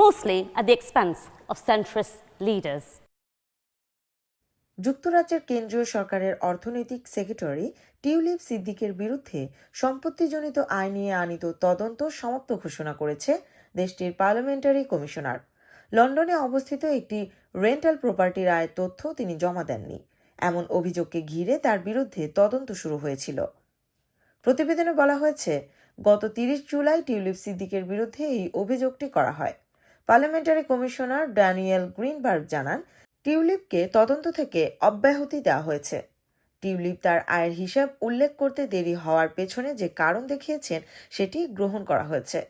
mostly at the expense of centrist leaders. যুক্তরাজ্যের কেন্দ্রীয় সরকারের অর্থনৈতিক সেক্রেটারি টিউলিপ সিদ্দিকের বিরুদ্ধে সম্পত্তিজনিত আইন নিয়ে আনিত তদন্ত সমাপ্ত ঘোষণা করেছে দেশটির পার্লামেন্টারি কমিশনার। লন্ডনে অবস্থিত একটি রেন্টাল প্রপার্টির আয়ের তথ্য তিনি জমা দেননি। এমন অভিযোগকে ঘিরে তার বিরুদ্ধে তদন্ত শুরু হয়েছিল। প্রতিবেদনে বলা হয়েছে, গত তিরিশ জুলাই টিউলিপ সিদ্দিকের বিরুদ্ধে এই অভিযোগটি করা হয়। পার্লামেন্টারি কমিশনার ড্যানিয়েল গ্রিনবার্গ জানান, টিউলিপকে তদন্ত থেকে অব্যাহতি দেওয়া হয়েছে। টিউলিপ তার আয়ের হিসাব উল্লেখ করতে দেরি হওয়ার পেছনে যে কারণ দেখিয়েছেন, সেটি গ্রহণ করা হয়েছে।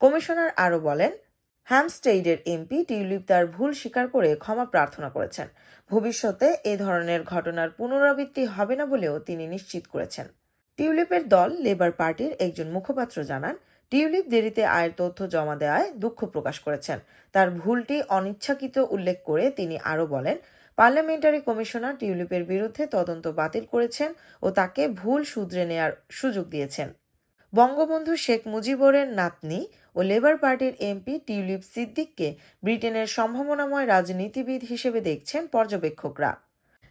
কমিশনার আরও বলেন, হ্যামস্টেইডের এমপি টিউলিপ তার ভুল স্বীকার করে ক্ষমা প্রার্থনা করেছেন। ভবিষ্যতে এ ধরনের ঘটনার পুনরাবৃত্তি হবে না বলেও তিনি নিশ্চিত করেছেন। টিউলিপের দল লেবার পার্টির একজন মুখপাত্র জানান টিউলিপ দেরিতে আয়ের তথ্য জমা দেওয়ায় দুঃখ প্রকাশ করেছেন। তার ভুলটি অনিচ্ছাকৃত উল্লেখ করে তিনি আরও বলেন, পার্লামেন্টারি কমিশনার টিউলিপের বিরুদ্ধে তদন্ত বাতিল করেছেন ও তাকে ভুল শুধরে নেয়ার সুযোগ দিয়েছেন। বঙ্গবন্ধু শেখ মুজিবরের নাতনি ও লেবার পার্টির এমপি টিউলিপ সিদ্দিককে ব্রিটেনের সম্ভাবনাময় রাজনীতিবিদ হিসেবে দেখছেন পর্যবেক্ষকরা।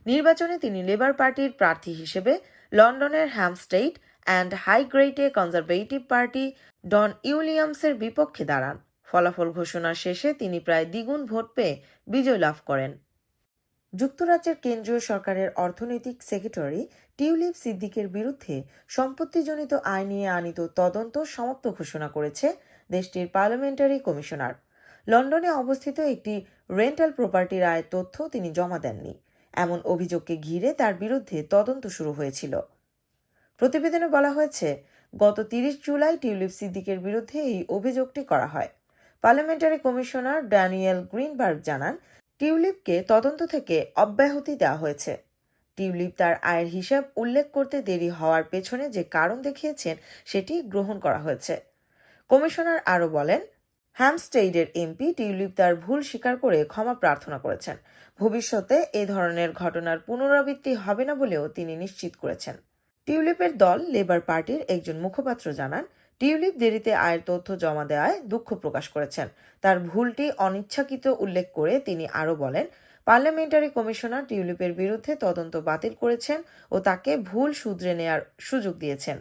নির্বাচনে তিনি লেবার পার্টির প্রার্থী হিসেবে লন্ডনের হ্যামস্টেইড অ্যান্ড হাইগ্রেটে কনজারভেটিভ পার্টি ডন ইউলিয়ামসের বিপক্ষে দাঁড়ান। ফলাফল ঘোষণা শেষে তিনি প্রায় দ্বিগুণ ভোট পেয়ে বিজয় লাভ করেন। যুক্তরাজ্যের কেন্দ্রীয় সরকারের অর্থনৈতিক সেক্রেটারি টিউলিপ সিদ্দিকের বিরুদ্ধে সম্পত্তিজনিত আইন নিয়ে আনিত তদন্ত সমাপ্ত ঘোষণা করেছে দেশটির পার্লামেন্টারি কমিশনার। লন্ডনে অবস্থিত একটি রেন্টাল প্রপার্টির আয়ের তথ্য তিনি জমা দেননি। এমন অভিযোগকে ঘিরে তার বিরুদ্ধে তদন্ত শুরু হয়েছিল। প্রতিবেদনে বলা হয়েছে, গত তিরিশ জুলাই টিউলিপ সিদ্দিকের বিরুদ্ধে এই অভিযোগটি করা হয়। পার্লামেন্টারি কমিশনার ড্যানিয়েল গ্রিনবার্গ জানান, টিউলিপকে তদন্ত থেকে অব্যাহতি দেওয়া হয়েছে। টিউলিপ তার আয়ের হিসাব উল্লেখ করতে দেরি হওয়ার পেছনে যে কারণ দেখিয়েছেন, সেটি গ্রহণ করা হয়েছে। কমিশনার আরও বলেন, হ্যামস্টেইডের এমপি টিউলিপ তার ভুল স্বীকার করে ক্ষমা প্রার্থনা করেছেন। ভবিষ্যতে এ ধরনের ঘটনার পুনরাবৃত্তি হবে না বলেও তিনি নিশ্চিত করেছেন। টিউলিপের দল লেবার পার্টির একজন মুখপাত্র জানান, টিউলিপ দেরিতে আয়ের তথ্য জমা দেওয়ায় দুঃখ প্রকাশ করেছেন। তার ভুলটি অনিচ্ছাকৃত উল্লেখ করে তিনি আরও বলেন, পার্লামেন্টারি কমিশনার টিউলিপের বিরুদ্ধে তদন্ত বাতিল করেছেন ও তাকে ভুল শুধরে নেয়ার সুযোগ দিয়েছেন।